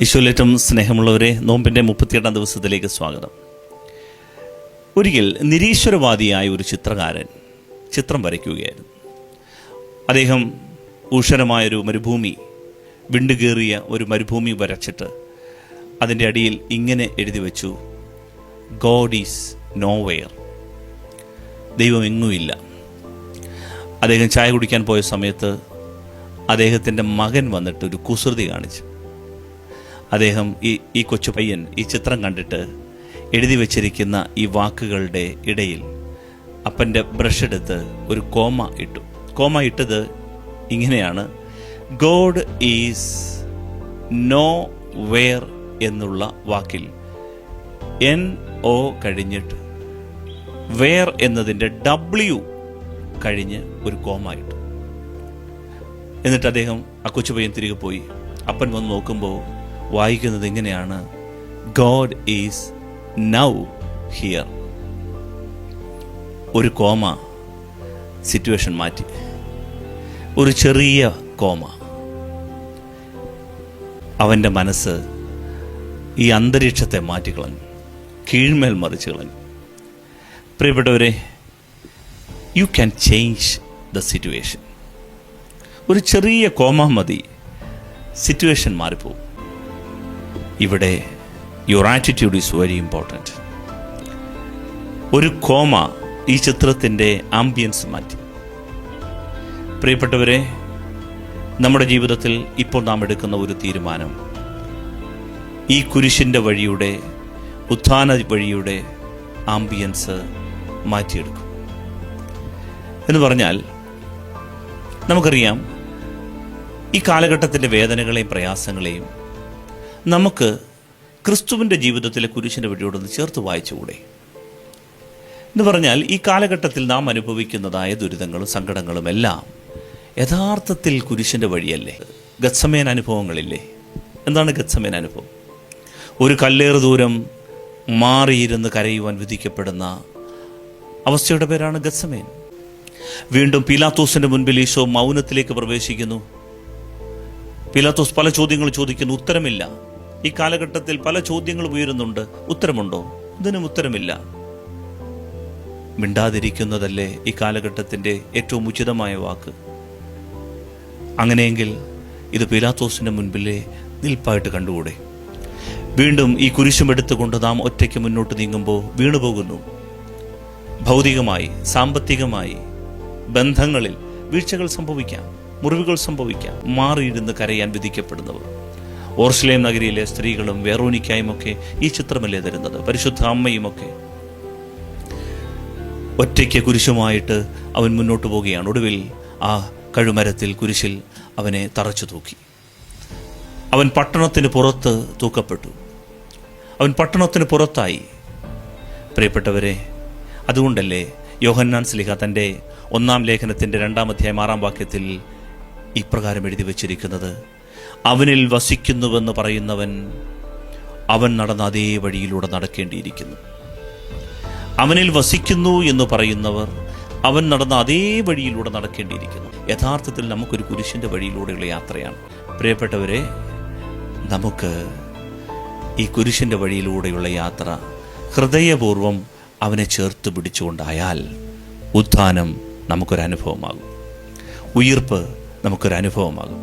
ഈശോലേറ്റം സ്നേഹമുള്ളവരെ നോമ്പിന്റെ മുപ്പത്തിയെട്ടാം ദിവസത്തിലേക്ക് സ്വാഗതം. ഒരിക്കൽ നിരീശ്വരവാദിയായ ഒരു ചിത്രകാരൻ ചിത്രം വരയ്ക്കുകയായിരുന്നു. അദ്ദേഹം ഊഷരമായൊരു മരുഭൂമി വിണ്ടുകേറിയ ഒരു മരുഭൂമി വരച്ചിട്ട് അതിന്റെ അടിയിൽ ഇങ്ങനെ എഴുതി വെച്ചു ഗോഡ് ഈസ് നോവെയർ ദൈവം എങ്ങുമില്ല അദ്ദേഹം ചായ കുടിക്കാൻ പോയ സമയത്ത് അദ്ദേഹത്തിന്റെ മകൻ വന്നിട്ട് ഒരു കുസൃതി കാണിച്ചു. അദ്ദേഹം ഈ ഈ കൊച്ചു പയ്യൻ ഈ ചിത്രം കണ്ടിട്ട് എഴുതി വച്ചിരിക്കുന്ന ഈ വാക്കുകളുടെ ഇടയിൽ അപ്പന്റെ ബ്രഷ് എടുത്ത് ഒരു കോമ ഇട്ടു. കോമ ഇട്ടത് ഇങ്ങനെയാണ്. ഗോഡ് ഈസ് നോ വെയർ എന്നുള്ള വാക്കിൽ എൻ ഒ കഴിഞ്ഞിട്ട് വെയർ എന്നതിന്റെ ഡബ്ല്യു കഴിഞ്ഞ് ഒരു കോമ ഇട്ടു. എന്നിട്ട് അദ്ദേഹം ആ കൊച്ചുപയ്യൻ തിരികെ പോയി. അപ്പൻ വന്ന് നോക്കുമ്പോൾ വായിക്കുന്നത് ഇങ്ങനെയാണ് ഗോഡ് ഈസ് നൗ ഹിയർ ഒരു കോമ സിറ്റുവേഷൻ മാറ്റി. ഒരു ചെറിയ കോമ. അവന്റെ മനസ്സ് ഈ അന്തരീക്ഷത്തെ മാറ്റിക്കളഞ്ഞു. കീഴ്മേൽ മറിച്ച് കളഞ്ഞു. പ്രിയപ്പെട്ടവരെ you can change the situation ഒരു ചെറിയ കോമ മതി. സിറ്റുവേഷൻ മാറിപ്പോകും. ഇവിടെ your attitude is very important ഒരു കോമ ഈ ചിത്രത്തിന്റെ ആംബിയൻസ് മാറ്റി. പ്രിയപ്പെട്ടവരെ നമ്മുടെ ജീവിതത്തിൽ ഇപ്പോൾ നാം എടുക്കുന്ന ഒരു തീരുമാനം ഈ കുരിശിന്റെ വഴിയുടെ ഉത്ഥാന വഴിയുടെ ആംബിയൻസ് മാറ്റിയെടുക്കും. എന്ന് പറഞ്ഞാൽ നമുക്കറിയാം ഈ കാലഘട്ടത്തിന്റെ വേദനകളെയും പ്രയാസങ്ങളെയും നമുക്ക് ക്രിസ്തുവിന്റെ ജീവിതത്തിലെ കുരിശിന്റെ വഴിയോടൊന്ന് ചേർത്ത് വായിച്ചുകൂടെ? എന്ന് പറഞ്ഞാൽ ഈ കാലഘട്ടത്തിൽ നാം അനുഭവിക്കുന്നതായ ദുരിതങ്ങളും സങ്കടങ്ങളും എല്ലാം യഥാർത്ഥത്തിൽ കുരിശിന്റെ വഴിയല്ലേ? ഗത്സമേൻ അനുഭവങ്ങളില്ലേ? എന്താണ് ഗത്സമേൻ അനുഭവം? ഒരു കല്ലേറ് ദൂരം മാറിയിരുന്ന് കരയുവാൻ വിധിക്കപ്പെടുന്ന അവസ്ഥയുടെ പേരാണ് ഗത്സമേൻ. വീണ്ടും പീലാത്തോസിന്റെ മുൻപിൽ ഈശോ മൗനത്തിലേക്ക് പ്രവേശിക്കുന്നു. പീലാത്തോസ് പല ചോദ്യങ്ങൾ ചോദിക്കുന്നു ഉത്തരമില്ല. ഈ കാലഘട്ടത്തിൽ പല ചോദ്യങ്ങളും ഉയരുന്നുണ്ട്. ഉത്തരമുണ്ടോ? ഇതിനും ഉത്തരമില്ല. മിണ്ടാതിരിക്കുന്നതല്ലേ ഈ കാലഘട്ടത്തിന്റെ ഏറ്റവും ഉചിതമായ വാക്ക്? അങ്ങനെയെങ്കിൽ ഇത് പിലാത്തോസിന്റെ മുൻപിലെ നിൽപ്പായിട്ട് കണ്ടുകൂടെ? വീണ്ടും ഈ കുരിശും എടുത്തുകൊണ്ട് നാം ഒറ്റയ്ക്ക് മുന്നോട്ട് നീങ്ങുമ്പോൾ വീണുപോകുന്നു. ഭൗതികമായി സാമ്പത്തികമായി ബന്ധങ്ങളിൽ വീഴ്ചകൾ സംഭവിക്കാം മുറിവുകൾ സംഭവിക്കാം മാറിയിരുന്ന് കരയാൻ വിധിക്കപ്പെടുന്നവർ. ഓർസ്ലേം നഗരിയിലെ സ്ത്രീകളും വേറോനിക്കായുമൊക്കെ ഈ ചിത്രമല്ലേ തരുന്നത്? പരിശുദ്ധ അമ്മയുമൊക്കെ ഒറ്റയ്ക്ക് കുരിശുമായിട്ട് അവൻ മുന്നോട്ട് പോവുകയാണ്. ഒടുവിൽ ആ കഴുമരത്തിൽ കുരിശിൽ അവനെ തറച്ചു തൂക്കി. അവൻ പട്ടണത്തിന് പുറത്ത് തൂക്കപ്പെട്ടു. അവൻ പട്ടണത്തിന് പുറത്തായി. പ്രിയപ്പെട്ടവരെ അതുകൊണ്ടല്ലേ യോഹന്നാൻ സ്ലിഹ തന്റെ ഒന്നാം ലേഖനത്തിന്റെ രണ്ടാം അധ്യായം ആറാം വാക്യത്തിൽ ഇപ്രകാരം എഴുതി വച്ചിരിക്കുന്നത്? അവനിൽ വസിക്കുന്നുവെന്ന് പറയുന്നവൻ അവൻ നടന്ന അതേ വഴിയിലൂടെ നടക്കേണ്ടിയിരിക്കുന്നു. അവനിൽ വസിക്കുന്നു എന്ന് പറയുന്നവർ അവൻ നടന്ന അതേ വഴിയിലൂടെ നടക്കേണ്ടിയിരിക്കുന്നു. യഥാർത്ഥത്തിൽ നമുക്കൊരു കുരിശിന്റെ വഴിയിലൂടെയുള്ള യാത്രയാണ്. പ്രിയപ്പെട്ടവരെ നമുക്ക് ഈ കുരിശിന്റെ വഴിയിലൂടെയുള്ള യാത്ര ഹൃദയപൂർവം അവനെ ചേർത്ത് പിടിച്ചുകൊണ്ടായാൽ ഉത്ഥാനം നമുക്കൊരനുഭവമാകും. ഉയർപ്പ് നമുക്കൊരനുഭവമാകും.